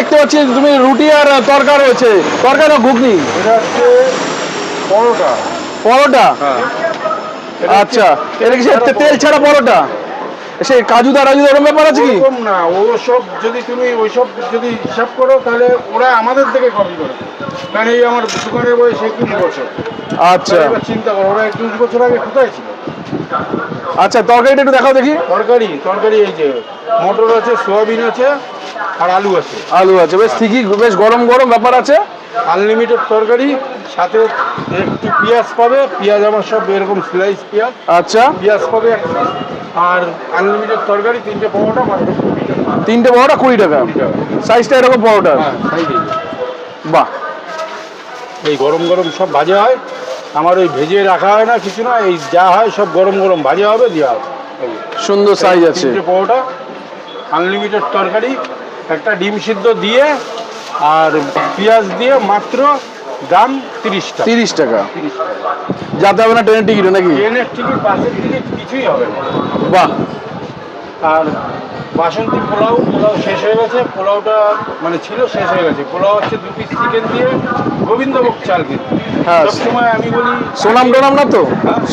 দেখতে পাচ্ছি তুমি রুটি আর তরকা রয়েছে তরকা না ঘুগনি। এটা হচ্ছে পরোটা। পরোটা? হ্যাঁ। আচ্ছা এটা কি সে তেল ছাড়া পরোটা? সে কাজু দা রাজু ওরকম ব্যাপার আছে কি? না ও সব যদি তুমি ওইসব যদি হিসাব করো তাহলে ওরা আমাদের থেকে কপি করে। কারণ এই আমার দোকানের বয়স একুশ বছর। আচ্ছা। চিন্তা করো ওরা একুশ বছর আগে কোথায় ছিল? আচ্ছা তরকারিটা একটু দেখাও দেখি। তরকারি তরকারি এই যে মটর আছে সোয়াবিন আছে আর আলু আছে। আলু আছে। বেশ ঠিকই বেশ গরম গরম ব্যাপার আছে। আনলিমিটেড তরকারি সাথে একটু পেঁয়াজ পাবে। পেঁয়াজ আমার সব এরকম স্লাইস পেঁয়াজ। আচ্ছা। পেঁয়াজ পাবে এক piece। আর আনলিমিটেড তরকারি তিনটে পরোটা মাত্র কুড়ি টাকা। তিনটে পরোটা কুড়ি টাকা। কুড়ি টাকা। সাইজটা এরকম পরোটা হ্যাঁ বাহ। এই গরম গরম সব ভাজা হয়। আমার ওই ভেজে রাখা হয় না কিছু না। এই যা হয় সব গরম গরম ভাজা হবে দেওয়া হবে। সুন্দর সাইজ আছে। তিনটে পরোটা আনলিমিটেড তরকারি একটা ডিম সিদ্ধ দিয়ে আর পেঁয়াজ দিয়ে মাত্র দাম তিরিশ টাকা। তিরিশ টাকা। যাতে হবে না ট্রেনের টিকিট নাকি? ট্রেনের টিকিট বাসের টিকিট কিছুই হবে না। বাহ। আর বাসন্তী পোলাও পোলাও শেষ হয়ে গেছে। পোলাওটা মানে ছিল শেষ হয়ে গেছে। পোলাও হচ্ছে দু পিস চিকেন দিয়ে গোবিন্দভোগ চাল কিন্তু হ্যাঁ। সবসময় আমি বলি সোনাম টোনাম না তো?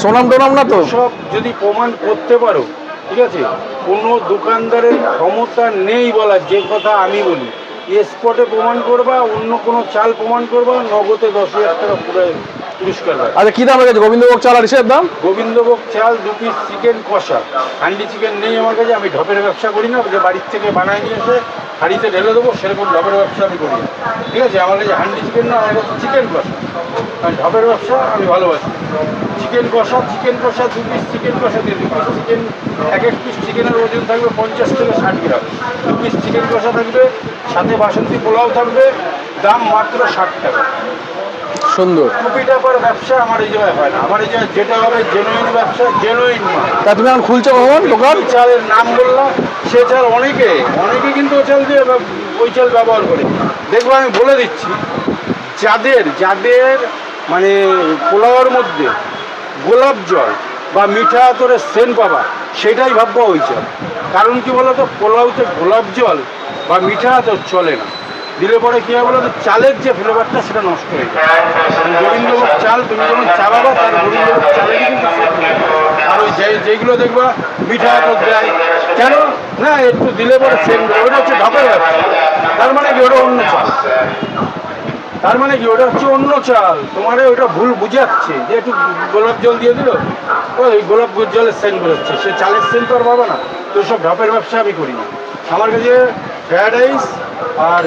সোনাম টোনাম না তো? সব যদি প্রমাণ করতে পারো ঠিক আছে? কোনো দোকানদারের ক্ষমতা নেই বলার যে কথা আমি বলি। স্পটে প্রমাণ করবা অন্য কোনো চাল প্রমাণ করবা নগদে দশ হাজার টাকা পুরো পুরস্কার আচ্ছা কি দাম গেছে গোবিন্দভোগ চাল আর ইসের দাম? গোবিন্দভোগ চাল দু পিস চিকেন কষা। হান্ডি চিকেন নেই আমার কাছে আমি ঢপের ব্যবসা করি না যে বাড়ির থেকে বানায় নিয়ে এসে হাঁড়িতে ঢেলে দেবো সেরকম ঢপের ব্যবসা আমি করি ঠিক আছে? আমার কাছে হান্ডি চিকেন না আমার কাছে চিকেন কষা। ঢপের ব্যবসা আমি ভালোবাসি। চিকেন কষা চিকেন কষা দু পিস চিকেন কষা দিয়ে দু পিস চিকেন এক এক পিস চিকেনের ওজন থাকবে পঞ্চাশ থেকে ষাট গ্রাম। দু পিস চিকেন কষা থাকবে সাথে বাসন্তী পোলাও থাকবে দাম মাত্র ষাট টাকা। সুন্দর। কোটি টাকার ব্যবসা আমার এই জায়গায় হয় না। আমার এই জায়গায় যেটা হবে জেনুইন ব্যবসা জেনুইন তা তুমি এখন খুলছো কখন? দোকান? চালের নাম বললাম সে চাল অনেকে অনেকে কিন্তু ওই চাল দিয়ে ওই চাল ব্যবহার করে। দেখব আমি বলে দিচ্ছি যাদের যাদের মানে পোলাওয়ার মধ্যে গোলাপ জল বা মিঠা আতরের সেন পাবা, সেটাই ভাববা ওই চাল কারণ কি বলতো, পোলাওতে গোলাপ জল বা মিঠা আতর চলে না। দিলে পরে কী হয় বলতো, চালের যে ফ্লেভারটা সেটা নষ্ট হয়ে যায়। গোবিন্দভোগ চাল, তুমি যখন চালাবা তার গোবিন্দভোগ চালেরই কিন্তু আর ওই যে- যেগুলো দেখবা মিঠা আতর দেয়, কেন? না, একটু দিলে পরে সেন ওটা হচ্ছে ঢপের ব্যবসা তার মানে কি, ওটা অন্য চাল। তার মানে কি, ওটা হচ্ছে অন্য চাল। তোমার ওটা ভুল বুঝাচ্ছে। যে একটু গোলাপ জল দিয়ে দিল ওই গোলাপ জলের সেন্ট বেরোচ্ছে। সে চালের সেন্ট তো আর পাবে না। তো সব ঢাপের ব্যবসা আমি করি না আমার কাছে ফ্রাইড রাইস আর